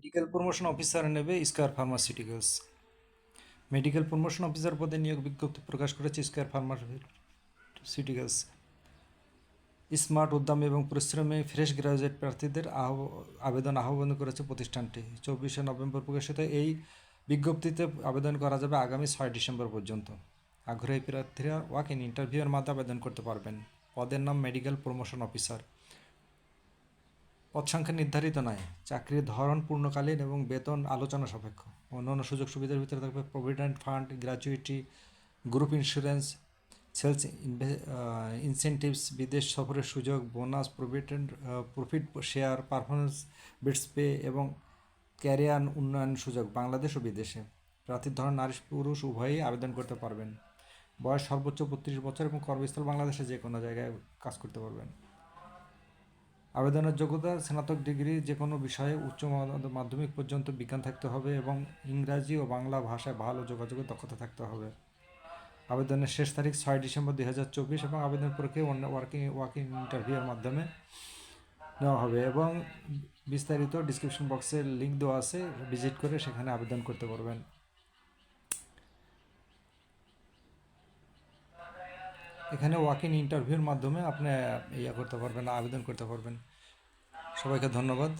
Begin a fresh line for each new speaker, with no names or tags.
Medical promotion officer নেবে Square pharmaceuticals medical promotion officer পদে নিয়োগ বিজ্ঞপ্তি প্রকাশ করেছে স্কয়ার ফার্মাসিউটিক্যালস স্মার্ট উদ্যমী এবং পরিশ্রমে ফ্রেশ গ্রাজুয়েট প্রার্থীদের আবেদন আহ্বান করেছে প্রতিষ্ঠানটি। চব্বিশে নভেম্বর প্রকাশিত এই বিজ্ঞপ্তিতে আবেদন করা যাবে আগামী ছয় ডিসেম্বর পর্যন্ত। আগ্রহী প্রার্থীরা ওয়াক ইন ইন্টারভিউয়ের মাধ্যমে আবেদন করতে পারবেন। পদের নাম মেডিকেল প্রমোশন অফিসার পদ সংখ্যা নির্ধারিত নয়, চাকরির ধরন পূর্ণকালীন এবং বেতন আলোচনা সাপেক্ষ। অন্যান্য সুযোগ সুবিধার ভিতরে থাকবে provident fund gratuity group insurance sales incentives বিদেশ সফরের সুযোগ bonus provident profit share performance bits pay এবং ক্যারিয়ার উন্নয়ন সুযোগ বাংলাদেশ ও বিদেশে। প্রার্থীর ধরন নারী, পুরুষ উভয়ই আবেদন করতে পারবেন। বয়স সর্বোচ্চ বত্রিশ বছর এবং কর্মস্থল বাংলাদেশে যে কোনো জায়গায় কাজ করতে পারবেন। আবেদনের যোগ্যতা, স্নাতক ডিগ্রি যে কোনো বিষয়ে উচ্চ মাধ্যমিক পর্যন্ত বিজ্ঞান থাকতে হবে এবং ইংরাজি ও বাংলা ভাষায় ভালো যোগাযোগের দক্ষতা থাকতে হবে। আবেদনের শেষ তারিখ ছয় ডিসেম্বর দুই হাজার চব্বিশ এবং আবেদন প্রক্রিয়া অন্য ওয়ার্কিং ওয়ার্কিং ইন্টারভিউয়ের মাধ্যমে নেওয়া হবে এবং বিস্তারিত ডিসক্রিপশন বক্সের লিঙ্ক দেওয়া আছে ভিজিট করে সেখানে আবেদন করতে পারবেন। এখানে ওয়াক ইন ইন্টারভিউর মাধ্যমে আপনি ইয়ে করতে পারবেন আবেদন করতে পারবেন। সবাইকে ধন্যবাদ।